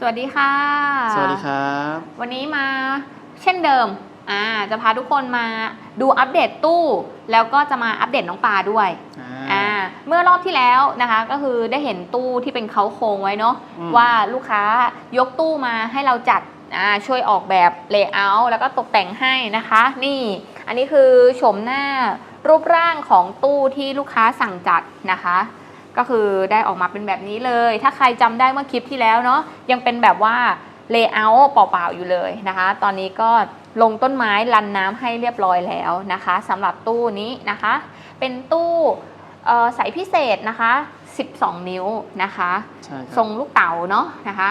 สวัสดีค่ะ สวัสดีครับ วันนี้มาเช่นเดิม อ่า จะพาทุกคนมาดูอัปเดตตู้ แล้วก็จะมาอัปเดตน้องปลาด้วย อ่าอ่าเมื่อรอบที่แล้วนะคะ ก็คือได้เห็นตู้ที่เป็นเขาโครงไว้เนาะอืมว่าลูกค้ายกตู้มาให้เราจัด อ่า ช่วยออกแบบเลเยอร์แล้วก็ตกแต่งให้นะคะ นี่ อันนี้คือโฉมหน้ารูปร่างของตู้ที่ลูกค้าสั่งจัดนะคะ ก็คือได้ออกมาเป็นแบบนี้เลย ถ้าใครจำได้เมื่อคลิปที่แล้วเนาะยังเป็นแบบว่าเลเยอร์เปล่าๆอยู่เลยนะคะ ตอนนี้ก็ลงต้นไม้รันน้ำให้เรียบร้อยแล้วนะคะสำหรับตู้นี้นะคะ เป็นตู้เอ่อใสพิเศษนะคะ 12 นิ้วนะคะใช่คทรัรบงลูกเต๋าเนาะนะคะ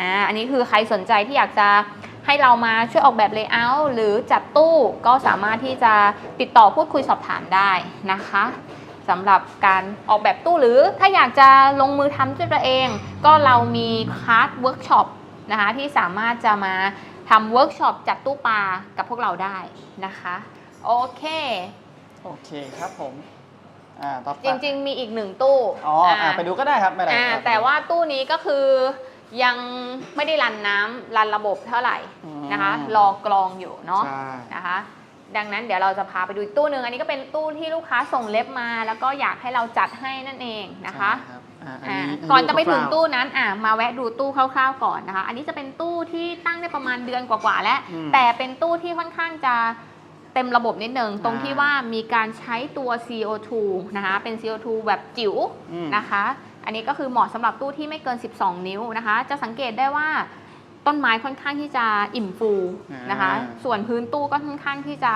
อ่าอันนี้คือใครสนใจที่อยากจะให้เรามาช่วยออกแบบเลเยอร์หรือจัดตู้ก็สามารถที่จะติดต่อพูดคุยสอบถามได้นะคะ สำหรับการออกแบบตู้หรือถ้าอยากจะลงมือทำด้วยตัวเอง ก็เรามีคลาสเวิร์กช็อปนะคะที่สามารถจะมาทำเวิร์กช็อปจัดตู้ปลากับพวกเราได้นะคะโอเค โอเคครับผม อ่า ต่อไปจริง ๆ มีอีกหนึ่งตู้อ๋ออ่าไปดูก็ได้ครับ ไม่เป็นไรอ่าครับแต่ว่าตู้นี้ก็คือยังไม่ได้รันน้ำรันระบบเท่าไหร่อืมนะคะ รอกรองอยู่เนาะใช่ นะคะ ดังนั้นเดี๋ยวเราจะพาไปดูอีกตู้หนึ่งอันนี้ก็เป็นตู้ที่ลูกค้าส่งเล็บมา แล้วก็อยากให้เราจัดให้นั่นเองนะคะใช่รับอ่าอันอ่านี้ก่อนจะไปถึงคร่าวๆตู้นั้นอ่ามาแวะดูตู้คร่าวๆก่อนนะคะ อันนี้จะเป็นตู้ที่ตั้งได้ประมาณเดือนกว่าๆแล้ว อืม แต่เป็นตู้ที่ค่อนข้างจะเต็มระบบนิดนึงตรงอ่าที่ว่ามีการใช้ตัว CO2 นะคะเป็น CO2 แบบจิ๋วอืม นะคะ อันนี้ก็คือเหมาะสำหรับตู้ที่ไม่เกิน 12 นิ้วนะคะ จะสังเกตได้ว่า ต้นไม้ค่อนข้างที่จะอิ่มฟูนะคะอ่าส่วนพื้นตู้ก็ค่อนข้างที่จะ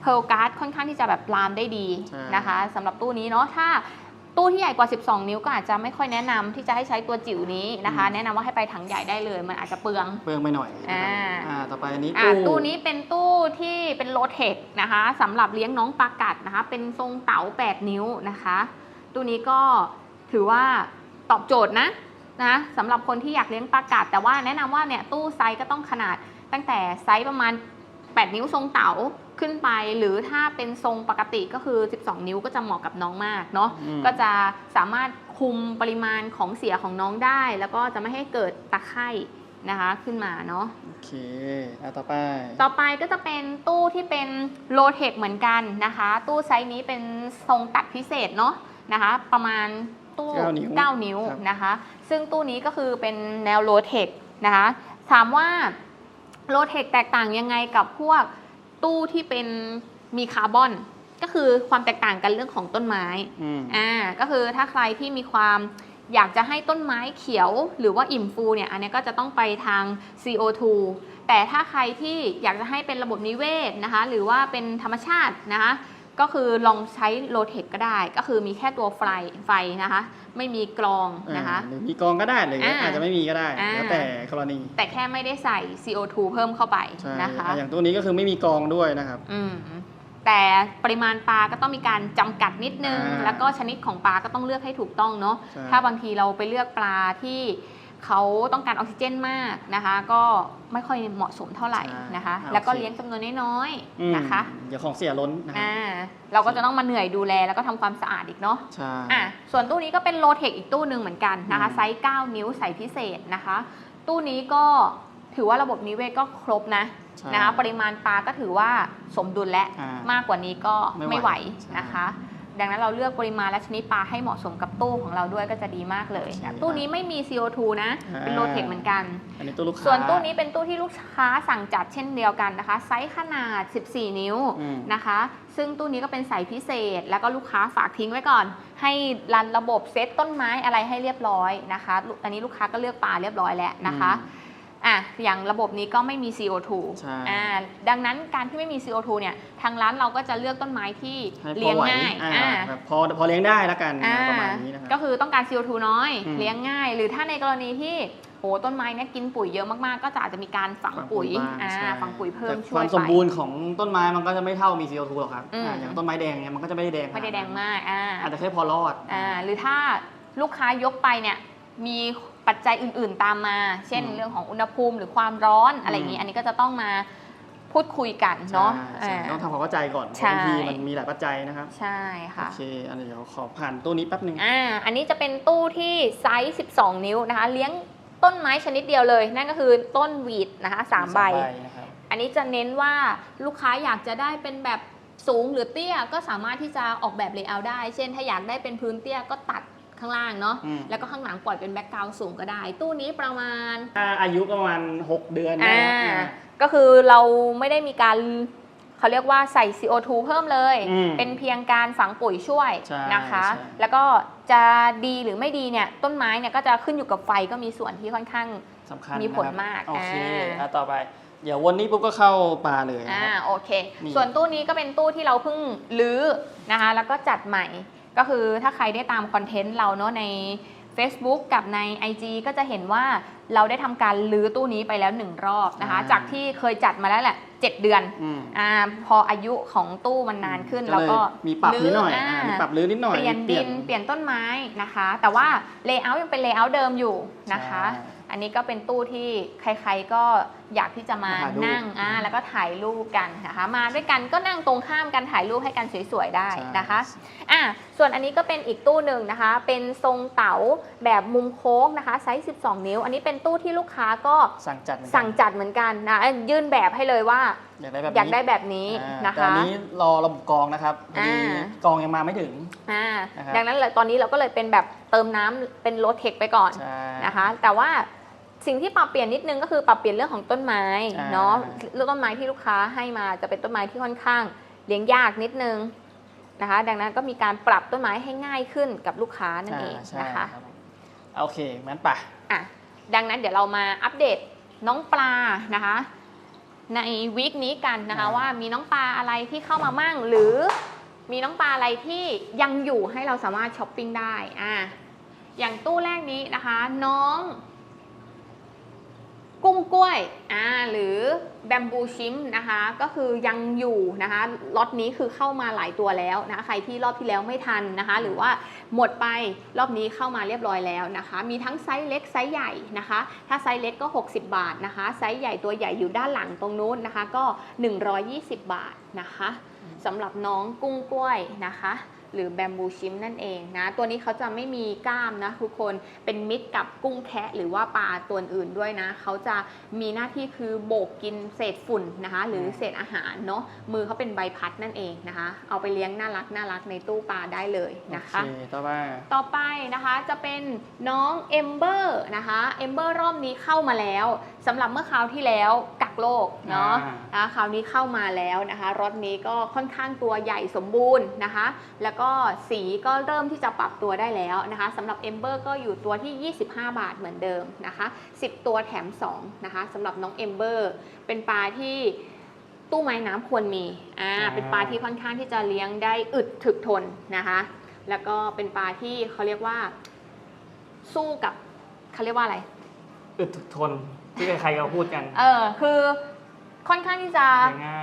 เพลการ์ดค่อนข้างที่จะแบบลามได้ดีใช่นะคะสำหรับตู้นี้เนาะถ้าตู้ที่ใหญ่กว่า 12 นิ้วก็อาจจะไม่ค่อยแนะนำที่จะให้ใช้ตัวจิ๋วนี้นะคะ แนะนำว่าให้ไปถังใหญ่ได้เลย มันอาจจะเปลืองเปลืองไปหน่อยนะครับอ่าอ่าต่อไปอันนี้อะตู้ตู้นี้เป็นตู้ที่เป็นโลเทคนะคะสำหรับเลี้ยงน้องปลากัดนะคะ เป็นทรงเต๋า 8 นิ้วนะคะ ตู้นี้ก็ถือว่าตอบโจทย์นะ นะสำหรับคนที่อยากเลี้ยงปลากัด แต่ว่าแนะนำว่าเนี่ยตู้ไซส์ก็ต้องขนาดตั้งแต่ไซส์ประมาณ 8 นิ้วทรงเต๋าขึ้นไป หรือถ้าเป็นทรงปกติก็คือ 12 นิ้วก็จะเหมาะกับน้องมากเนาะอืมก็จะสามารถคุมปริมาณของเสียของน้องได้ แล้วก็จะไม่ให้เกิดตะไคร่นะคะขึ้นมาเนาะโอเคอ่าต่อไป ต่อไปก็จะเป็นตู้ที่เป็นโลเทคเหมือนกันนะคะ ตู้ไซส์นี้เป็นทรงตัดพิเศษเนาะนะคะ ประมาณ ตู้เก้านิ้ว9 นิ้วครับ นะคะ ซึ่งตู้นี้ก็คือเป็นแนวโลเทคนะคะถามว่าโลเทคแตกต่างยังไงกับพวกตู้ที่เป็นมีคาร์บอน ก็คือความแตกต่างกันเรื่องของต้นไม้ อืม อ่าก็คือถ้าใครที่มีความอยากจะให้ต้นไม้เขียวหรือว่าอิ่มฟูเนี่ยอันนี้ก็จะต้องไปทาง CO2 แต่ถ้าใครที่อยากจะให้เป็นระบบนิเวศนะคะหรือว่าเป็นธรรมชาตินะคะ ก็คือลองใช้โลเทคก็ได้ ก็คือมีแค่ตัวไฟไฟนะคะ ไม่มีกรองนะคะอ่าหรือมีกองก็ได้หรืออาอาจจะไม่มีก็ได้อ่าแล้วแต่กรณี แต่แค่ไม่ได้ใส่ CO2 เพิ่มเข้าไปใช่นะคะอ่าอย่างตัวนี้ก็คือไม่มีกองด้วยนะครับอืมแต่ปริมาณปลาก็ต้องมีการจำกัดนิดนึงอ่าแล้วก็ชนิดของปลาก็ต้องเลือกให้ถูกต้องเนาะใช่ถ้าบางทีเราไปเลือกปลาที่ เขาต้องการออกซิเจนมากนะคะ ก็ไม่ค่อยเหมาะสมเท่าไหร่นะคะอ่าแล้วก็โอเคเลี้ยงจำนวนน้อยอืมๆนะคะเดี๋ยวของเสียล้นนะครับอ่าเราก็จะต้องมาเหนื่อยดูแลแล้วก็ทำความสะอาดอีกเนาะใช่อะส่วนตู้นี้ก็เป็นโลเทคอีกตู้หนึ่งเหมือนกันนะคะอืมไซส์9นิ้วใส่พิเศษนะคะ ตู้นี้ก็ถือว่าระบบนิเวศก็ครบนะใช่นะคะปริมาณปลาก็ถือว่าสมดุลและอ่ามมากกว่านี้ก็ไม่ไม่ไหไหววใช่นะคะ ดังนั้นเราเลือกปริมาณและชนิดปลาให้เหมาะสมกับตู้ของเราด้วยก็จะดีมากเลยโอเคนะตู้นี้ไม่มี CO2 นะอ่าเป็นโลเทคเหมือนกัน อันนี้ตู้ลูกค้า ส่วนตู้นี้เป็นตู้ที่ลูกค้าสั่งจัดเช่นเดียวกันนะคะ ไซส์ขนาด 14 นิ้วอืม นะคะ ซึ่งตู้นี้ก็เป็นสายพิเศษ แล้วก็ลูกค้าฝากทิ้งไว้ก่อน ให้รันระบบเซตต้นไม้อะไรให้เรียบร้อยนะคะลูกอันนี้ลูกค้าก็เลือกปลาเรียบร้อยแล้วนะคะอ่ะอย่างระบบนี้ก็ไม่มี CO2 ใช่อ่าดังนั้นการที่ไม่มี CO2 เนี่ยทางร้านเราก็จะเลือกต้นไม้ที่ให้พอเลี้ยงไหวง่ายอ่าอ่าแบบพอพอเลี้ยงได้แล้วกันอ่าประมาณนี้นะครับ ก็คือต้องการ CO2 น้อย อืมเลี้ยงง่าย หรือถ้าในกรณีที่โอ้ต้นไม้เนี่ยกินปุ๋ยเยอะมากๆ ก็จะอาจจะมีการฝังปุ๋ยบ้างอ่าใช่ฝังปุ๋ยเพิ่มแต่ช่คววายมไปสมบูรณ์ของต้นไม้มันก็จะไม่เท่ามี CO2 หรอกครับอืม อ่าอย่างต้นไม้แดงเนี่ยมันก็จะไม่ได้แดงไม่ได้แดงมากอ่า อาจจะแค่พอรอด อ่าหรือถ้าลูกค้ายกไปเนี่ยมี ปัจจัยอื่น ๆตามมา เช่นอืมเรื่องของอุณหภูมิหรือความร้อนอะไรอย่างนี้อืมอันนี้ก็จะต้องมาพูดคุยกันเนาะใช่ใช่อ่าต้องทำความเข้าใจก่อนเพใช่ราะบางทีมันมีหลายปัจจัยนะครับ ใช่ค่ะ โอเค อันนี้เดี๋ยวขอผ่านตู้นี้แป๊บหนึ่งอ่า อันนี้จะเป็นตู้ที่ไซส์ 12 นิ้วนะคะ เลี้ยงต้นไม้ชนิดเดียวเลย นั่นก็คือต้นหวีดนะคะสามใบนะครับอันนี้จะเน้นว่าลูกค้าอยากจะได้เป็นแบบสูงหรือเตี้ยก็สามารถที่จะออกแบบเลเยอร์ได้ เช่นถ้าอยากได้เป็นพื้นเตี้ยก็ตัด ข้างล่างเนาะ อืม แล้วก็ข้างหลังปล่อยเป็นแบ็กกราวด์สูงก็ได้ ตู้นี้ประมาณ ถ้าอายุประมาณ 6 เดือนอ่านะอ่า ก็คือเราไม่ได้มีการเขาเรียกว่าใส่ CO2 เพิ่มเลย อืมเป็นเพียงการฝังปุ๋ยช่วยใช่นะคะ ใช่ แล้วก็จะดีหรือไม่ดีเนี่ยต้นไม้เนี่ยก็จะขึ้นอยู่กับไฟก็มีส่วนที่ค่อนข้าง สำคัญมีผลนะครับมากโอเคอ่า อะต่อไป เดี๋ยววันนี้ปุ๊บก็เข้าปลาเลยนะอ่าครับ โอเค นี่ส่วนตู้นี้ก็เป็นตู้ที่เราเพิ่งรื้อนะคะ แล้วก็จัดใหม่ ก็คือถ้าใครได้ตามคอนเทนต์เราเนาะใน Facebook กับใน IG ก็จะเห็นว่าเราได้ทำการรื้อตู้นี้ไปแล้วหนึ่งรอบนะคะ อ่าจากที่เคยจัดมาแล้วแหละ 7 เดือนอืมอ่าพออายุของตู้มันนานขึ้นก็เราเลยก็มีปรับนิดหน่อยรื้อ่ามีปรับรื้อนิดหน่อยเปลี่ยนมีดินเปลี่ยนต้นไม้นะคะ แต่ว่าเลเยอร์ยังเป็นเลเยอร์เดิมอยู่นะคะ ใช่ อันนี้ก็เป็นตู้ที่ใครๆก็ อยากที่จะมามาถ่ายรูปนั่งอ่าแล้วก็ถ่ายรูปกันนะคะมาด้วยกันก็นั่งตรงข้ามกันถ่ายรูปให้กันสวยๆได้นะคะอะส่วนอันนี้ก็เป็นอีกตู้หนึ่งนะคะ เป็นทรงเต๋าแบบมุมโค้งนะคะไซส์12 นิ้ว อันนี้เป็นตู้ที่ลูกค้าก็สั่งจัดเหมือนกันสั่งจัดเหมือนกันนะยื่นแบบให้เลยว่าอยากได้แบบนี้อยากได้แบบนี้อ่านะแต่คะอันนี้รอระบบกรองนะครับพอดีอ่า กรองยังมาไม่ถึง อ่านะครับ ดังนั้นเลยตอนนี้เราก็เลยเป็นแบบเติมน้ำเป็นโรเทคไปก่อนใช่ นะคะ แต่ว่า สิ่งที่ปรับเปลี่ยนนิดนึงก็คือปรับเปลี่ยนเรื่องของต้นไม้อ่าเนาะเรื่องต้นไม้ที่ลูกค้าให้มาจะเป็นต้นไม้ที่ค่อนข้างเลี้ยงยากนิดนึงนะคะ ดังนั้นก็มีการปรับต้นไม้ให้ง่ายขึ้นกับลูกค้านั่นเองาใช่นะคะรับผมโอเคงั้นไป่ะอะดังนั้นเดี๋ยวเรามาอัปเดตน้องปลานะคะ ในวีคนี้กันนะคะอ่าว่ามีน้องปลาอะไรที่เข้ามามั่ง หรือมีน้องปลาอะไรที่ยังอยู่ให้เราสามารถช้อปปิ้งได้อะอย่างตู้แรกนี้นะคะ น้อง กุ้งกล้วยอ่าหรือแบมบูชิมนะคะก็คือยังอยู่นะคะล็อตนี้คือเข้ามาหลายตัวแล้วนะคะใครที่รอบที่แล้วไม่ทันนะคะหรือว่าหมดไปรอบนี้เข้ามาเรียบร้อยแล้วนะคะ มีทั้งไซส์เล็กไซส์ใหญ่นะคะ ถ้าไซส์เล็กก็ 60 บาทนะคะ ไซส์ใหญ่ตัวใหญ่อยู่ด้านหลังตรงนู้นนะคะ ก็ 120 บาทนะคะสำหรับน้องกุ้งกล้วยนะคะ หรือแบมบูชิมนั่นเองนะตัวนี้เขาจะไม่มีกล้ามนะทุกคนเป็นมิตรกับกุ้งแคะหรือว่าปลาตัวอื่นด้วยนะเขาจะมีหน้าที่คือโบกกินเศษฝุ่นนะคะหรือเศษอาหารเนาะมือเขาเป็นใบพัดนั่นเองนะคะ เอาไปเลี้ยงน่ารักน่ารักในตู้ปลาได้เลยนะคะโอเคต่อมาต่อไปนะคะจะเป็นน้องเอมเบอร์นะคะเอมเบอร์รอบนี้เข้ามาแล้ว สำหรับเมื่อคราวที่แล้วกักโลกเนาะอ่านะคะคราวนี้เข้ามาแล้วนะคะรถนี้ก็ค่อนข้างตัวใหญ่สมบูรณ์นะคะ แล้วก็สีก็เริ่มที่จะปรับตัวได้แล้วนะคะสำหรับเอมเบอร์ก็อยู่ตัวที่ 25 บาทเหมือนเดิมนะคะ 10 ตัวแถม 2 นะคะสำหรับน้องเอมเบอร์เป็นปลาที่ตู้ไม้น้ำควรมีอ่าอ่าเป็นปลาที่ค่อนข้างที่จะเลี้ยงได้อึดถึกทนนะคะ แล้วก็เป็นปลาที่เขาเรียกว่า สู้กับเขาเรียกว่าอะไร อึดถึกทน ที่ใครๆก็พูดกัน เออ คือค่อนข้างที่จะ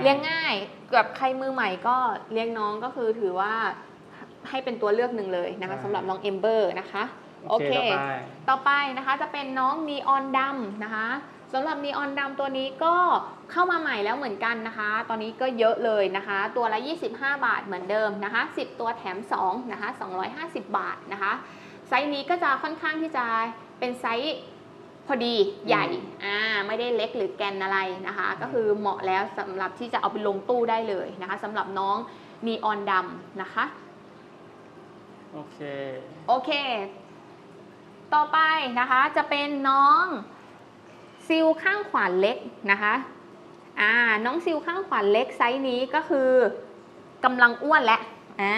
เลี้เลี้ยยงงง่าง่ายยแบบใครมือใหม่ก็เลี้ยงน้องก็คือถือว่าให้เป็นตัวเลือกหนึ่งเลยนะคะอ่าสำหรับน้องเอมเบอร์นะคะโอเคต่อไปต่อไปนะคะจะเป็นน้องนีออนดำนะคะสำหรับนีออนดำตัวนี้ก็เข้ามาใหม่แล้วเหมือนกันนะคะ ตอนนี้ก็เยอะเลยนะคะ ตัวละ 25 บาทเหมือนเดิมนะคะ 10 ตัวแถม2นะคะ250 บาทนะคะ ไซส์นี้ก็จะค่อนข้างที่จะเป็นไซส์ พอดีใหญ่อ่าไม่ได้เล็กหรือแกนอะไรนะคะ ก็คือเหมาะแล้วสำหรับที่จะเอาไปลงตู้ได้เลยนะคะสำหรับน้องนีออนดำนะคะ โอเค โอเค ต่อไปนะคะจะเป็นน้องซิลข้างขวานเล็กนะคะอ่าน้องซิลข้างขวานเล็กไซส์นี้ก็คือกำลังอ้วนแล้วอ่า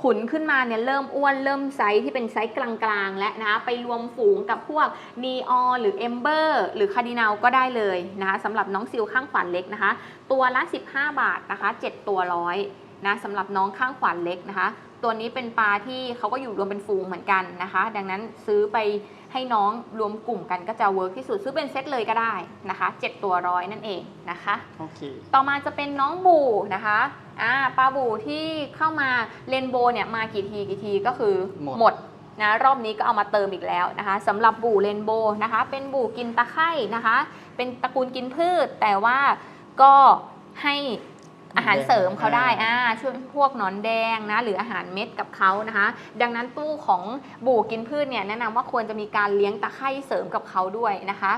ขุนขึ้นมาเนี่ยเริ่มอ้วนเริ่มไซส์ที่เป็นไซส์กลางๆ แล้วนะคะไปรวมฝูงกับพวกนีออหรือเอมเบอร์หรือคาร์ดินาลก็ได้เลยนะคะสำหรับน้องซิลข้างขวานเล็กนะคะ ตัวละ 15 บาทนะคะ 7 ตัวร้อยนะสำหรับน้องข้างขวานเล็กนะคะ ตัวนี้เป็นปลาที่เขาก็อยู่รวมเป็นฝูงเหมือนกันนะคะ ดังนั้นซื้อไปให้น้องรวมกลุ่มกันก็จะเวิร์กที่สุดซื้อเป็นเซตเลยก็ได้นะคะ 7 ตัวร้อยนั่นเองนะคะ โอเค ต่อมาจะเป็นน้องบูนะคะ อ่าปลาบูที่เข้ามาเลนโบเนี่ยมากี่ทีกี่ทีก็คือหมดนะรอบนี้ก็เอามาเติมอีกแล้วนะคะสำหรับบูเรนโบนะคะ เป็นบูกินตะไคร่นะคะ เป็นตระกูลกินพืช แต่ว่าก็ให้อาหารเสริมเขาได้อ่าอ่าช่วยพวกหนอนแดงนะหรืออาหารเม็ดกับเขานะคะ ดังนั้นตู้ของบู่กินพืชเนี่ยแนะนำว่าควรจะมีการเลี้ยงตะไคร่เสริมกับเขาด้วยนะคะ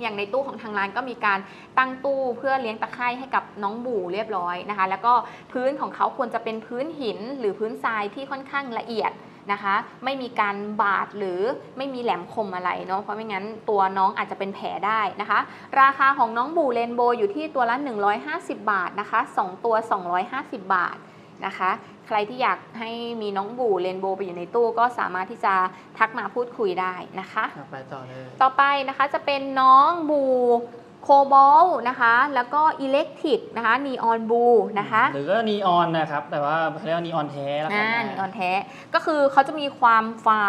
อย่างในตู้ของทางร้านก็มีการตั้งตู้เพื่อเลี้ยงตะไคร่ให้กับน้องบู่เรียบร้อยนะคะ แล้วก็พื้นของเขาควรจะเป็นพื้นหินหรือพื้นทรายที่ค่อนข้างละเอียดนะคะ ไม่มีการบาดหรือไม่มีแหลมคมอะไรเนาะเพราะไม่งั้นตัวน้องอาจจะเป็นแผลได้นะคะ ราคาของน้องบูเรนโบอยู่ที่ตัวละ 150 บาทนะคะ 2 ตัว 250 บาท นะคะ ใครที่อยากให้มีน้องบู่เรนโบว์ไปอยู่ในตู้ก็สามารถที่จะทักมาพูดคุยได้นะคะอะไปต่อเลย ต่อไปนะคะจะเป็นน้องบูโคบอลนะคะ แล้วก็อิเล็กทริกนะคะ นีออนบูนะคะ หรือก็นีออนนะครับ แต่ว่าเขาเรียกว่านีออนแท้แล้วกัอ่านนะนีออนแท้ ก็คือเขาจะมีความฟ้า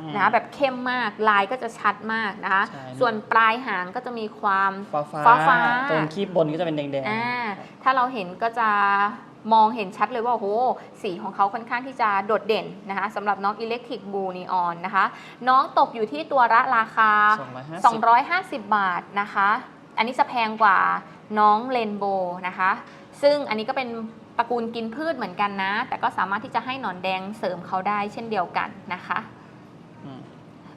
อืมนะคะแบบเข้มมาก ลายก็จะชัดมากนะคะใช่ส่วนปลายหางก็จะมีความฟ้าฟ้าฟ้าฟ้าตรงคีบบนก็จะเป็นแดงอ่าๆถ้าเราเห็นก็จะ มองเห็นชัดเลยว่าโอ้โหสีของเขาค่อนข้างที่จะโดดเด่นนะคะสำหรับน้องอิเล็กทริกบูนีออนนะคะ น้องตกอยู่ที่ตัวละราคา250 250 บาทนะคะ อันนี้จะแพงกว่าน้องเรนโบว์นะคะ ซึ่งอันนี้ก็เป็นตระกูลกินพืชเหมือนกันนะ แต่ก็สามารถที่จะให้หนอนแดงเสริมเขาได้เช่นเดียวกันนะคะอืม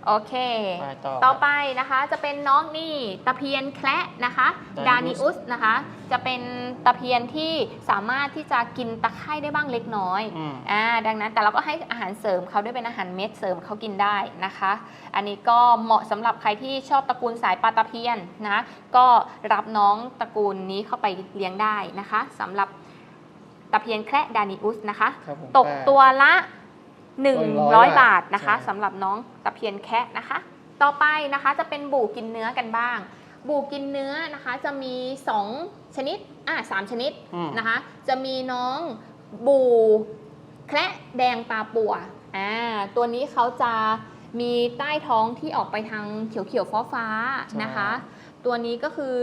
โอเค ไปต่อต่อไปนะคะจะเป็นน้องนี่ตะเพียนแคระนะคะ ดานิอุสนะคะ จะเป็นตะเพียนที่สามารถที่จะกินตะไคร่ได้บ้างเล็กน้อยอืม อ่าดังนั้นแต่เราก็ให้อาหารเสริมเขาด้วยเป็นอาหารเม็ดเสริมเขากินได้นะคะ อันนี้ก็เหมาะสำหรับใครที่ชอบตระกูลสายปลาตะเพียนนะ ก็รับน้องตระกูลนี้เข้าไปเลี้ยงได้นะคะสำหรับตะเพียนแคระดานิอุสนะคะ ครับผมตกแปดตัวละ 100 บาทนะคะใช่สำหรับน้องตะเพียนแคะนะคะ ต่อไปนะคะจะเป็นบู่กินเนื้อกันบ้าง บู่กินเนื้อนะคะจะมี 2 ชนิดอ่าสามชนิดอืมนะคะ จะมีน้องบูแคระแดงปลาปัวอ่าตัวนี้เขาจะมีใต้ท้องที่ออกไปทางเขียวๆฟ้าๆนะคะ ตัวนี้ก็คือ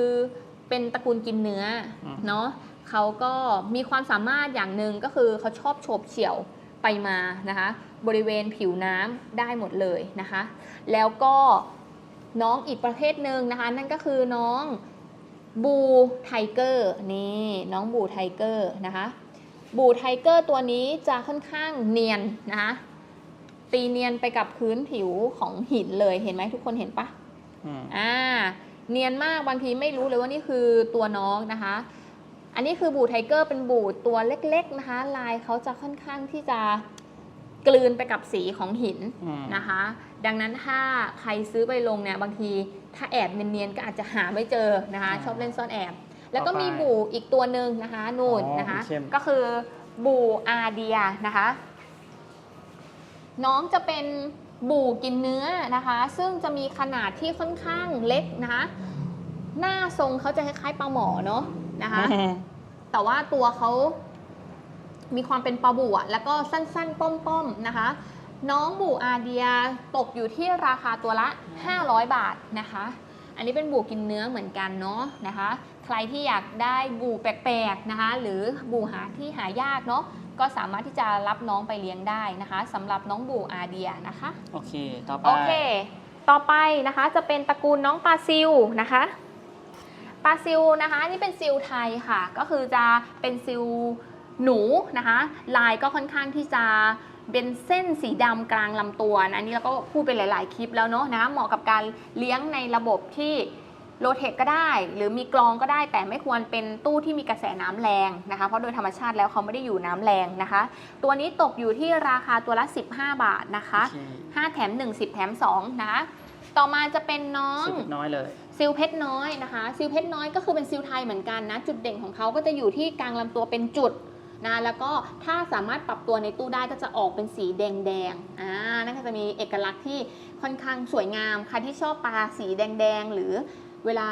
เป็นตระกูลกินเนื้ออมเนาะเขาก็มีความสามารถอย่างหนึ่งก็คือเขาชอบโฉบเฉี่ยว ไปมานะคะบริเวณผิวน้ำได้หมดเลยนะคะ แล้วก็น้องอีกประเภทหนึ่งนะคะ นั่นก็คือน้องบูไทเกอร์นี่น้องบูไทเกอร์นะคะบูไทเกอร์ตัวนี้จะค่อนข้างเนียนนะคะตีเนียนไปกับพื้นผิวของหินเลยเห็นไหมทุกคนเห็นปะอืมอ่าเนียนมากบางทีไม่รู้เลยว่านี่คือตัวน้องนะคะ อันนี้คือบูไทเกอร์เป็นบูตัวเล็กๆนะคะ ลายเขาจะค่อนข้างที่จะกลืนไปกับสีของหินอืมนะคะ ดังนั้นถ้าใครซื้อไปลงเนี่ยบางทีถ้าแอบเนียนๆก็อาจจะหาไม่เจอนะคะ ชอบเล่นซ่อนแอบ แล้วก็มีบูอีกตัวหนึ่งนะคะนู่นอ๋อนะคะเข้มก็คือบูอาเดียนะคะ น้องจะเป็นบู่กินเนื้อนะคะ ซึ่งจะมีขนาดที่ค่อนข้างเล็กนะคะ หน้าทรงเขาจะคล้ายๆปลาหมอเนาะ นะคะอืมแต่ว่าตัวเขามีความเป็นปลาบู่อะแล้วก็สั้นๆ ป้อมๆนะคะ น้องบู่อาเดียตกอยู่ที่ราคาตัวละ 500 บาทนะคะ อันนี้เป็นบู่กินเนื้อเหมือนกันเนาะนะคะ ใครที่อยากได้บู่แปลกๆนะคะ หรือบู่หาที่หายากเนาะก็สามารถที่จะรับน้องไปเลี้ยงได้นะคะสำหรับน้องบู่อาเดียนะคะ โอเค ต่อไปโอเค ต่อไปนะคะจะเป็นตระกูลน้องปลาซิลนะคะ ปลาซิลนะคะนี่เป็นซิลไทยค่ะ ก็คือจะเป็นซิลหนูนะคะ ลายก็ค่อนข้างที่จะเป็นเส้นสีดำกลางลำตัวนะอันนี่เราก็พูดไปหลาย ๆ คลิปแล้วเนาะนะเหมาะกับการเลี้ยงในระบบที่โรเทคก็ได้ หรือมีกรองก็ได้ แต่ไม่ควรเป็นตู้ที่มีกระแสน้ำแรงนะคะ เพราะโดยธรรมชาติแล้วเขาไม่ได้อยู่น้ำแรงนะคะ ตัวนี้ตกอยู่ที่ราคาตัวละ 15 บาทนะคะโอเค5แถม 1 10 แถม 2นะคะต่อมาจะเป็นน้องสิบน้อยเลย ซิลเพชรน้อยนะคะซิลเพชรน้อยก็คือเป็นซิลไทยเหมือนกันนะ จุดเด่นของเขาก็จะอยู่ที่กลางลำตัวเป็นจุดนะแล้วก็ถ้าสามารถปรับตัวในตู้ได้ก็จะออกเป็นสีแดงแดงอ่านั่นก็จะมีเอกลักษณ์ที่ค่อนข้างสวยงามใครที่ชอบปลาสีแดงแดงหรือเวลา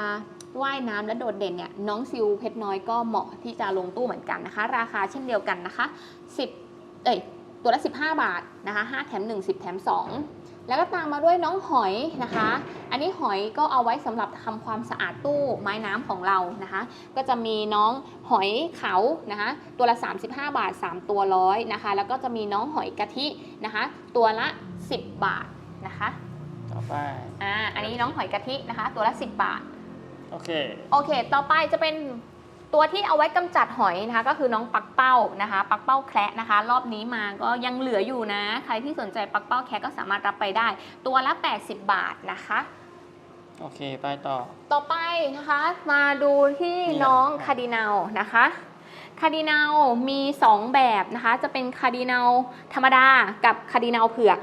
ว่ายน้ำและโดดเด่นเนี่ยน้องซิลเพชรน้อยก็เหมาะที่จะลงตู้เหมือนกันนะคะ ราคาเช่นเดียวกันนะคะ 10 เอ้ยตัวละ 15 บาทนะคะ5แถม 1 10 แถม 2 แล้วก็ตามมาด้วยน้องหอยนะคะ อันนี้หอยก็เอาไว้สำหรับทำความสะอาดตู้ไม้น้ำของเรานะคะ ก็จะมีน้องหอยเขานะคะ ตัวละ 35 บาท 3 ตัวร้อยนะคะ แล้วก็จะมีน้องหอยกะทินะคะ ตัวละ 10 บาทนะคะ ต่อไป อ่า อันนี้น้องหอยกะทินะคะ ตัวละ 10 บาท โอเค โอเค ต่อไปจะเป็น ตัวที่เอาไว้กำจัดหอยนะคะก็คือน้องปักเป้านะคะปักเป้าแคระนะคะ รอบนี้มาก็ยังเหลืออยู่นะ ใครที่สนใจปักเป้าแคระก็สามารถรับไปได้ ตัวละ 80 บาทนะคะโอเค ไปต่อ ต่อไปนะคะ มาดูที่นี่น้องอะไรคาร์ดินัลนะคะ คาร์ดินัลมี 2 แบบนะคะ จะเป็นคาร์ดินัลธรรมดากับคาร์ดินัลเผือก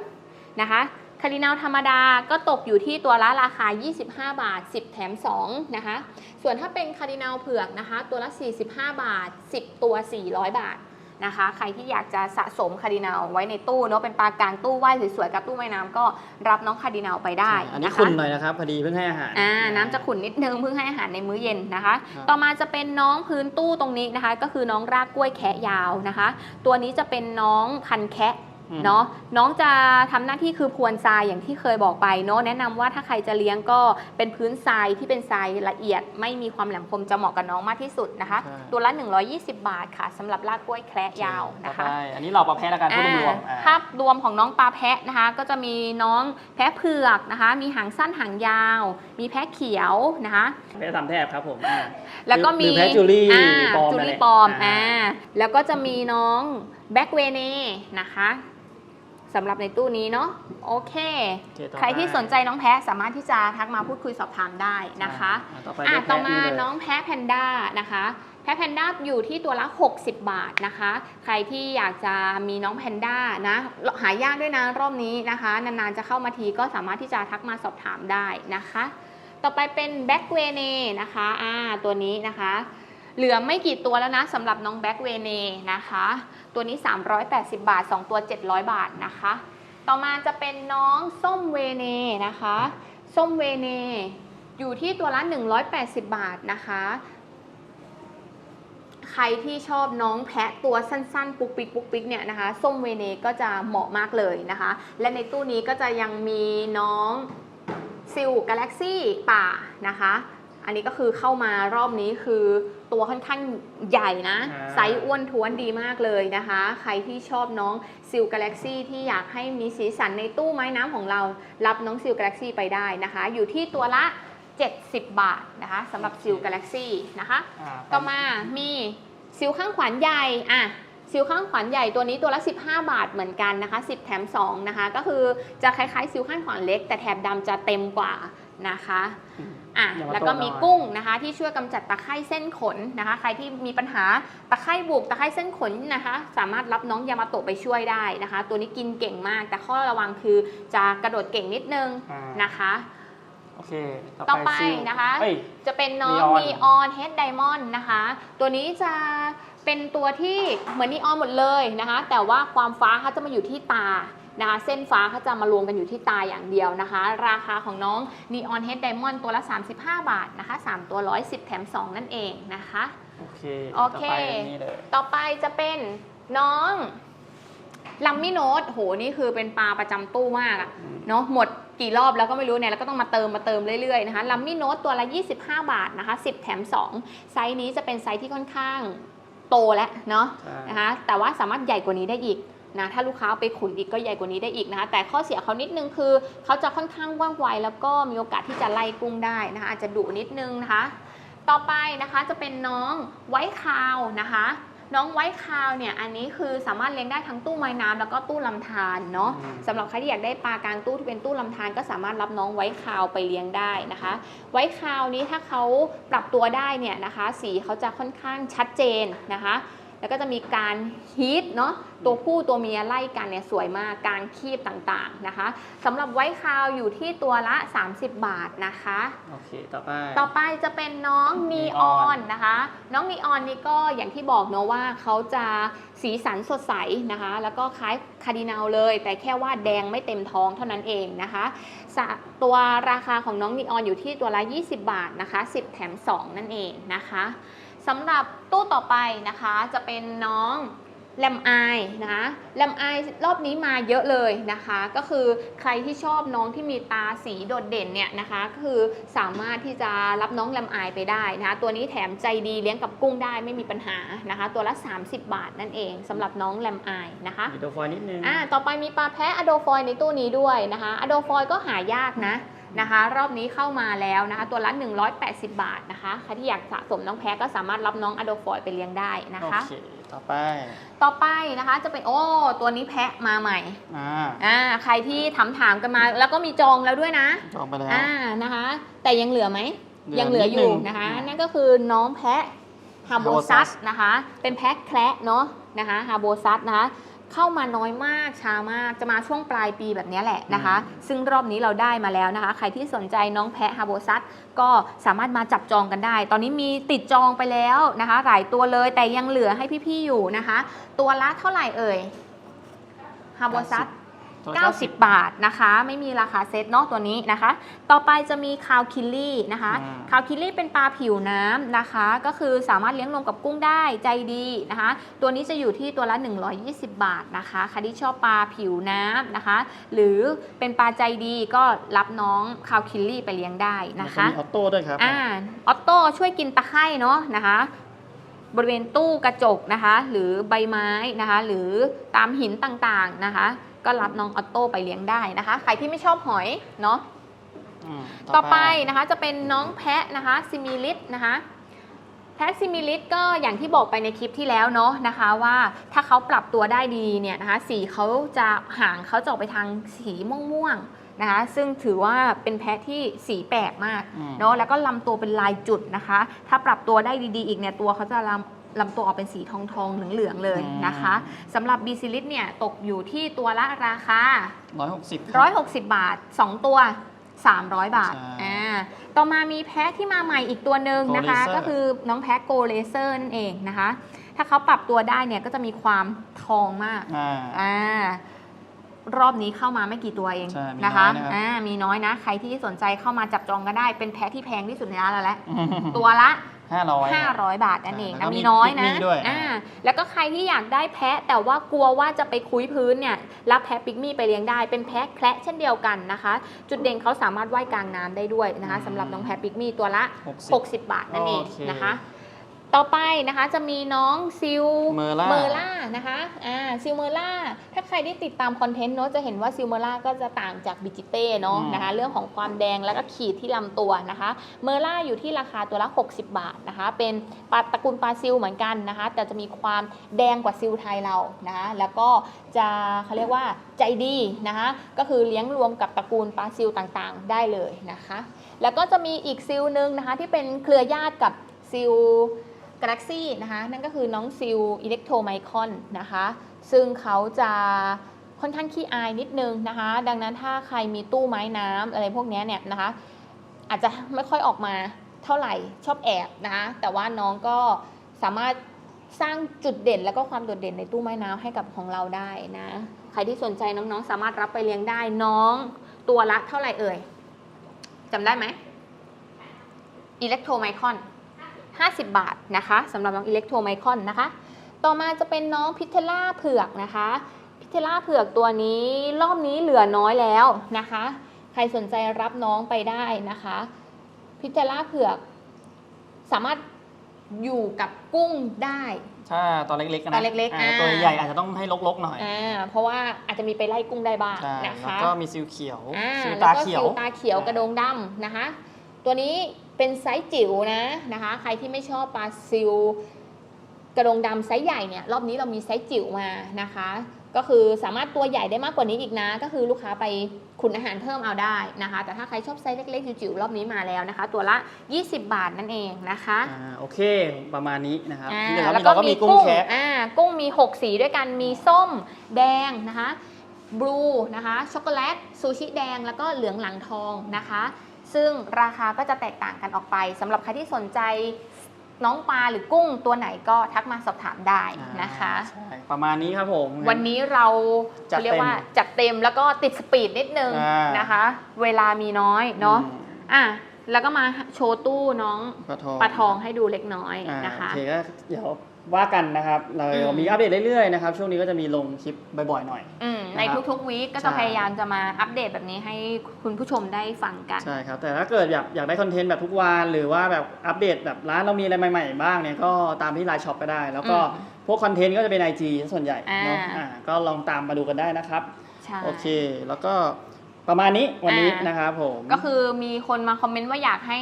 นะคะ คาร์ดินัลธรรมดาก็ตกอยู่ที่ตัวละราคา 25 บาท 10 แถม 2 นะคะ ส่วนถ้าเป็นคาร์ดินัลเผือกนะคะ ตัวละ 45 บาท 10 ตัว 400 บาทนะคะ ใครที่อยากจะสะสมคาร์ดินัลไว้ในตู้เนาะเป็นปลากลางตู้ว่ายสวยๆกับตู้ว่ายน้ำก็รับน้องคาร์ดินัลไปได้อันนี้ะะคุณหน่อยนะครับพอดีเพิ่งให้อาหารอ่าน้ำจะขุ่นนิดนึงเพิ่งให้อาหารในมื้อเย็นนะคะครับต่อมาจะเป็นน้องพื้นตู้ตรงนี้นะคะ ก็คือน้องรากกล้วยแคะยาวนะคะ ตัวนี้จะเป็นน้องพันแคะอืม เนาะน้องจะทำหน้าที่คือพรวนทรายอย่างที่เคยบอกไปเนาะแนะนำว่าถ้าใครจะเลี้ยงก็เป็นพื้นทรายที่เป็นทรายละเอียด ไม่มีความแหลมคมจะเหมาะกับน้องมากที่สุดนะคะใช่ตัวละ 120 บาทค่ะสำหรับรากกล้วยแคระยาวนะคะต่อไปอันนี้เราประเภทละกันพูดรวมๆอ่าภาพรวมของน้องปลาแพะนะคะ ก็จะมีน้องแพะเผือกนะคะ มีหางสั้นหางยาว มีแพะเขียวนะคะแพะสามแทบครับผมอ่าแล้วก็มีหรือแพะจูลี่อ่าปลอมจูนั่นแหลี่ละปลอมอ่าอ่าแล้วก็จะมีน้องแบ็กเวเน่นะคะ สำหรับในตู้นี้เนาะโอเคโอเคต่อไปใครที่สนใจน้องแพะสามารถที่จะทักมาพูดคุยสอบถามได้นะคะอ่าต่อไปอะได้แพะต่อมาเลยน้องแพะแพนด้านะคะแพะแพนด้าอยู่ที่ตัวละ 60 บาทนะคะ ใครที่อยากจะมีน้องแพนด้านะหายากด้วยนะรอบนี้นะคะ นานๆจะเข้ามาทีก็สามารถที่จะทักมาสอบถามได้นะคะ ต่อไปเป็นแบ็กเวเนนะคะอ่าตัวนี้นะคะ เหลือไม่กี่ตัวแล้วนะสำหรับน้องแบ็กเวเนนะคะ ตัวนี้ 380 บาท 2 ตัว 700 บาทนะคะ ต่อมาจะเป็นน้องส้มเวเนนะคะ ส้มเวเนอยู่ที่ตัวละ 180 บาทนะคะ ใครที่ชอบน้องแพะตัวสั้นๆ ปุ๊กปิ๊กปุ๊กปิ๊กเนี่ยนะคะ ส้มเวเนก็จะเหมาะมากเลยนะคะ และในตู้นี้ก็จะยังมีน้องซิลกาแล็กซี่ป่านะคะ อันนี้ก็คือเข้ามารอบนี้คือตัวค่อนข้างใหญ่นะอ่าไซส์อ้วนท้วนดีมากเลยนะคะ ใครที่ชอบน้องซิลกาแล็กซี่ที่อยากให้มีสีสันในตู้ไม้น้ำของเรา รับน้องซิลกาแล็กซี่ไปได้นะคะ อยู่ที่ตัวละ 70 บาทนะคะสำหรับซิลกาแล็กซี่นะคะาต่อมามีซิลข้างขวานใหญ่อะซิลข้างขวานใหญ่ตัวนี้ตัวละ 15 บาทเหมือนกันนะคะ 10 แถม 2 นะคะ ก็คือจะคล้ายๆซิลข้างขวานเล็ก แต่แถบดำจะเต็มกว่านะคะ อืมอะอย่ามาแล้วก็โตน้อยมีกุ้งนะคะที่ช่วยกำจัดตะไคร่เส้นขนนะคะ ใครที่มีปัญหาตะไคร่บุกตะไคร่เส้นขนนะคะ สามารถรับน้องยามาโตะไปช่วยได้นะคะ ตัวนี้กินเก่งมาก แต่ข้อระวังคือจะกระโดดเก่งนิดนึงอ่านะคะโอเคต่อไปซิลนะคะเอ้ยจะเป็นน้อง Neon นีออนเฮดไดมอนด์นะคะ ตัวนี้จะเป็นตัวที่เหมือนนีออนหมดเลยนะคะ แต่ว่าความฟ้าเขาจะมาอยู่ที่ตา นะคะ เส้นฟ้าเขาจะมารวมกันอยู่ที่ตาอย่างเดียวนะคะ ราคาของน้องนีออนเฮดไดมอนด์ตัวละ 35 บาทนะคะ 3 ตัว 110 แถม 2 นั่นเองนะคะ โอเคโอเคต่อไปอันนี้เลยต่อไปจะเป็นน้องลัมมี่โนตโห นี่คือเป็นปลาประจำตู้มากอะอืมเนาะหมดกี่รอบแล้วก็ไม่รู้เนี่ย แล้วก็ต้องมาเติมมาเติมเรื่อยๆนะคะลัมมี่โนตตัวละ 25 บาทนะคะ 10 แถม 2 ไซส์นี้จะเป็นไซส์ที่ค่อนข้างโตแล้วเนาะใช่นะคะแต่ว่าสามารถใหญ่กว่านี้ได้อีก นะถ้าลูกค้าเอาไปขุนอีกก็ใหญ่กว่านี้ได้อีกนะคะ แต่ข้อเสียเขานิดนึงคือเขาจะค่อนข้างว่องไวแล้วก็มีโอกาสที่จะไล่กุ้งได้นะคะ อาจจะดุนิดนึงนะคะ ต่อไปนะคะจะเป็นน้องไว้คาวนะคะน้องไว้คาวเนี่ยอันนี้คือสามารถเลี้ยงได้ทั้งตู้ไม้น้ำแล้วก็ตู้ลำธารเนาะอืมสำหรับใครที่อยากได้ปลากลางตู้ที่เป็นตู้ลำธารก็สามารถรับน้องไว้คาวไปเลี้ยงได้นะคะ ไว้คาวนี้ถ้าเขาปรับตัวได้เนี่ยนะคะ สีเขาจะค่อนข้างชัดเจนนะคะ แล้วก็จะมีการฮีทเนาะตัวผู้ตัวเมียไล่กันเนี่ยสวยมากการคีบต่างๆนะคะสำหรับไว้คาวอยู่ที่ตัวละ 30 บาทนะคะโอเคต่อไปต่อไปจะเป็นน้องนีออนนะคะ น้องนีออนนี่ก็อย่างที่บอกเนอะว่าเขาจะสีสันสดใสนะคะ แล้วก็คล้ายคาร์ดินัลเลย แต่แค่ว่าแดงไม่เต็มท้องเท่านั้นเองนะคะสะตัวราคาของน้องนีออนอยู่ที่ตัวละ 20 บาทนะคะ 10 แถม 2 นั่นเองนะคะ สำหรับตู้ต่อไปนะคะจะเป็นน้องแลมไอายนะคะแลมไอายรอบนี้มาเยอะเลยนะคะ ก็คือใครที่ชอบน้องที่มีตาสีโดดเด่นเนี่ยนะคะก็คือสามารถที่จะรับน้องแลมไอายไปได้นะคะตัวนี้แถมใจดีเลี้ยงกับกุ้งได้ไม่มีปัญหานะคะ ตัวละ 30 บาทนั่นเองสำหรับน้องแลมไอายนะคะมีตัวฟอยล์นิดนึงอ่าต่อไปมีปลาแพะอะโดฟอยในตู้นี้ด้วยนะคะอะโดฟอยก็หายากนะ นะคะ รอบนี้เข้ามาแล้วนะคะ ตัวละ 180 บาทนะคะใครที่อยากสะสมน้องแพ้ก็สามารถรับน้องอโดฟอยไปเลี้ยงได้นะโอคะเคต่อไป ต่อไปนะคะจะเป็นโอ้ตัวนี้แพะมาใหม่อ่าอ่าใครที่ถามถามๆกันมา แล้วก็มีจองแล้วด้วยนะจองไปแล้วอ่านะคะ แต่ยังเหลือไหมเหลือยังเหลืออยู่นิดนึงนะคะอ่านั่นั่นก็คือน้องแพะฮาโบซั Habosas สนะคะ เป็นแพะแคระเนาะนะคะฮาโบซัสนะคะ เข้ามาน้อยมากช้ามากจะมาช่วงปลายปีแบบนี้แหละนะคะ ซึ่งรอบนี้เราได้มาแล้วนะคะ ใครที่สนใจน้องแพะฮาโบซัสก็สามารถมาจับจองกันได้ ตอนนี้มีติดจองไปแล้วนะคะ หลายตัวเลยแต่ยังเหลือให้พี่ๆอยู่นะคะ ตัวละเท่าไหร่เอ่ยฮาโบซัสตัวละ 90 บาทนะคะ ไม่มีราคาเซ็ตเนาะตัวนี้นะคะ ต่อไปจะมีคาวคิลลี่นะคะอ่าคาวคิลลี่เป็นปลาผิวน้ำนะคะ ก็คือสามารถเลี้ยงรวมกับกุ้งได้ใจดีนะคะ ตัวนี้จะอยู่ที่ตัวละ 120 บาทนะคะใครที่ชอบปลาผิวน้ำนะคะ หรือเป็นปลาใจดีก็รับน้องคาวคิลลี่ไปเลี้ยงได้นะคะ แล้วก็มีออโต้ด้วยครับ อ่าออโต้ช่วยกินตะไคร่เนาะนะคะ บริเวณตู้กระจกนะคะ หรือใบไม้นะคะ หรือตามหินต่างๆนะคะ ก็รับน้องออโต้ไปเลี้ยงได้นะคะ ใครที่ไม่ชอบหอยเนาะมต่อไปนะคะจะเป็นน้องแพะนะคะซิมิลิสนะคะแพะซิมิลิสก็อย่างที่บอกไปในคลิปที่แล้วเนาะนะคะว่าถ้าเขาปรับตัวได้ดีเนี่ยนะคะสีเขาจะหางเขาจะออกไปทางสีม่วงๆนะคะซึ่งถือว่าเป็นแพะที่สีแปลกมากอืมเนาะแล้วก็ลำตัวเป็นลายจุดนะคะ ถ้าปรับตัวได้ดีๆ อีกเนี่ยตัวเขาจะลำ ลำตัวออกเป็นสีทองทองๆเหลืองๆเลยนะคะสำหรับบีซิลิสเนี่ยตกอยู่ที่ตัวละราคาร้อยหกสิบ160 บาท 2 ตัว 300 บาทใช่อ่าต่อมามีแพะที่มาใหม่อีกตัวหนึ่งนะคะ Go Racer ก็คือน้องแพะโกเลเซอร์นั่นเองนะคะ ถ้าเขาปรับตัวได้เนี่ยก็จะมีความทองมากอ่าอ่ารอบนี้เข้ามาไม่กี่ตัวเองใช่มีนะคะน้อยนะครับอ่ามีน้อยนะ ใครที่สนใจเข้ามาจับจองก็ได้เป็นแพะที่แพงที่สุดในร้านเราแล้วตัวละ ห้าร้อย500 บาทนั่นเองแล้นะวก็มีมีน้อยนะปิกมี่ด้วยอ่าแล้วก็ใครที่อยากได้แพะ แต่ว่ากลัวว่าจะไปคุยพื้นเนี่ยรับแพะปิกมี่ไปเลี้ยงได้เป็นแพะแคระเช่นเดียวกันนะคะ จุดเด่นเขาสามารถว่ายกลางน้ำได้ด้วยนะคะสำหรับน้องแพะปิกมี่ตัวละหกสิบ60 บาทนั่นเองโอเคนะคะ ต่อไปนะคะจะมีน้องซิลเมอร์ล่าเมอร์ล่านะคะอ่าซิลเมอร์ล่าถ้าใครได้ติดตามคอนเทนต์เนาะจะเห็นว่าซิลเมอร์ล่าก็จะต่างจากบิจิเต้เนาะอืมนะคะเรื่องของความแดงแล้วก็ขีดที่ลำตัวนะคะเมอร์ล่าอยู่ที่ราคาตัวละ 60 บาทนะคะ เป็นปลาตระกูลปลาซิลเหมือนกันนะคะ แต่จะมีความแดงกว่าซิลไทยเรานะคะแล้วก็จะเขาเรียกว่าใจดีนะคะก็คือเลี้ยงรวมกับตระกูลปลาซิลต่างๆ ได้เลยนะคะ แล้วก็จะมีอีกซิลหนึ่งนะคะที่เป็นเครือญาติกับซิล กาแล็กซี่นะคะนั่นก็คือน้องซิลอิเล็กโทรไมคอนนะคะซึ่งเขาจะค่อนข้างขี้อายนิดนึงนะคะ ดังนั้นถ้าใครมีตู้ไม้น้ำอะไรพวกนี้เนี่ยนะคะ อาจจะไม่ค่อยออกมาเท่าไหร่ชอบแอบนะคะแต่ว่าน้องก็สามารถสร้างจุดเด่นแล้วก็ความโดดเด่นในตู้ไม้น้ำให้กับของเราได้นะใครที่สนใจน้องๆ สามารถรับไปเลี้ยงได้น้องตัวละเท่าไหร่เอ่ยจำได้ไหมอิเล็กโทรไมคอน 50 บาทนะคะสำหรับน้องอิเล็กโทรไมคอนนะคะ ต่อมาจะเป็นน้องพิเทล่าเผือกนะคะ พิเทล่าเผือกตัวนี้รอบนี้เหลือน้อยแล้วนะคะ ใครสนใจรับน้องไปได้นะคะ พิเทล่าเผือกสามารถอยู่กับกุ้งได้ถ้าตัวเล็กๆนะตัวเล็กๆอ่าอ่าตัวใหญ่อาจจะต้องให้ลกๆหน่อยอ่าเพราะว่าอาจจะมีไปไล่กุ้งได้บ้างใช่นะแล้วคะก็มีซิลเขียวอ่าซิลแล้วตาก็เขียวซิลตาเขียวกระโดงดำนะคะ ตัวนี้เป็นไซส์จิ๋วนะนะคะ ใครที่ไม่ชอบปลาซิลกระโดงดำไซส์ใหญ่เนี่ยรอบนี้เรามีไซส์จิ๋วมานะคะ ก็คือสามารถตัวใหญ่ได้มากกว่านี้อีกนะ ก็คือลูกค้าไปขุนอาหารเพิ่มเอาได้นะคะ แต่ถ้าใครชอบไซส์เล็กๆจิ๋วๆรอบนี้มาแล้วนะคะ ตัวละ 20 บาทนั่นเองนะคะอ่าโอเคประมาณนี้นะครับอ่าที่เหลือแล้วมีเราก็มีกุ้งแคะอ่ากุ้งมี 6 สีด้วยกันมีส้มแดงนะคะบลูนะคะช็อกโกแลตซูชิแดงแล้วก็เหลืองหลังทองนะคะ ซึ่งราคาก็จะแตกต่างกันออกไปสำหรับใครที่สนใจน้องปลาหรือกุ้งตัวไหนก็ทักมาสอบถามได้นะคะ ใช่ประมาณนี้ครับผม วันนี้เราจัดเรียกว่าเต็มจัดเต็มแล้วก็ติดสปีดนิดนึงอ่าน นะคะ เวลามีน้อยเนาะอืม อะ แล้วก็มาโชว์ตู้น้องปลาทองปลาทองให้ดูเล็กน้อยอ่านะคะโอเคก็เดี๋ยวว่ากันนะครับ เราอืมมีอัปเดตเรื่อยๆนะครับ ช่วงนี้ก็จะมีลงคลิปบ่อยๆหน่อยอืมในนะครับทุกๆวีคก็ใช่จะพยายามจะมาอัปเดตแบบนี้ให้คุณผู้ชมได้ฟังกัน ใช่ครับ แต่ถ้าเกิดอยากอยากได้คอนเทนต์แบบทุกวันหรือว่าแบบอัปเดตแบบร้านเรามีอะไรใหม่ๆบ้างเนี่ยก็ตามที่ไลน์ช็อปก็ได้ แล้วก็อืมพวกคอนเทนต์ก็จะเป็น IG ส่วนใหญ่อ่าเนาะอ่าก็ลองตามมาดูกันได้นะครับใช่โอเค แล้วก็ ประมาณนี้วันนี้อ่านนะครับผม ก็คือมีคนมาคอมเมนต์ว่าอยากให้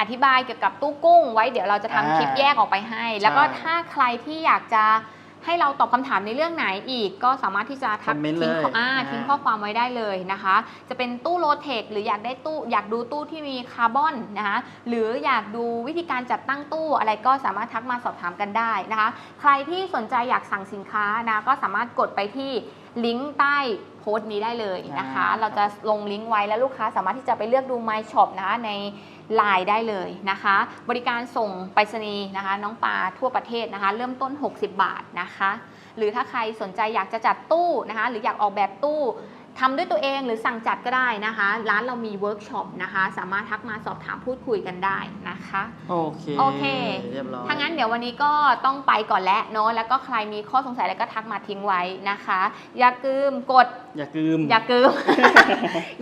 อธิบายเกี่ยวกับตู้กุ้ง ไว้เดี๋ยวเราจะทำอ่าคลิปแยกออกไปให้ แล้วก็ใช่ถ้าใครที่อยากจะ ให้เราตอบคำถามในเรื่องไหนอีก ก็สามารถที่จะทักคอมเมนต์ทิ้งเลยข้ออ่าอ่าทิ้งข้อความไว้ได้เลยนะคะ จะเป็นตู้โลเทคหรืออยากได้ตู้อยากดูตู้ที่มีคาร์บอนนะคะหรืออยากดูวิธีการจัดตั้งตู้อะไรก็สามารถทักมาสอบถามกันได้นะคะ ใครที่สนใจอยากสั่งสินค้านะก็สามารถกดไปที่ลิงก์ใต้โพสต์นี้ได้เลยนะคะอ่าเราจะลงลิงก์ไว้แล้วลูกค้าสามารถที่จะไปเลือกดู My Shop นะคะใน ไลน์ได้เลยนะคะ บริการส่งไปรษณีย์นะคะ น้องปลาทั่วประเทศนะคะ เริ่มต้น 60 บาทนะคะ หรือถ้าใครสนใจอยากจะจัดตู้นะคะ หรืออยากออกแบบตู้ ทำด้วยตัวเองหรือสั่งจัดก็ได้นะคะ ร้านเรามีเวิร์กช็อปนะคะ สามารถทักมาสอบถามพูดคุยกันได้นะคะ โอเคโอเคเรียบร้อยถ้างั้นเดี๋ยววันนี้ก็ต้องไปก่อนแล้วเนาะแล้วก็ใครมีข้อสงสัยอะไรก็ทักมาทิ้งไว้นะคะ อย่าลืมกด อย่าลืม อย่าลืม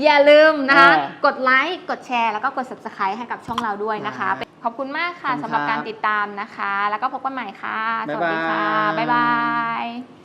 อย่าลืมนะคะอ่ากดไลค์กดแชร์แล้วก็กด subscribe ให้กับช่องเราด้วยนะคะอ่าขอบคุณมากค่ะขอบคุณสำหรับครับการติดตามนะคะ แล้วก็พบกันใหม่ค่ะสบ๊ายวัสดีค่ะบายบ๊ายบาย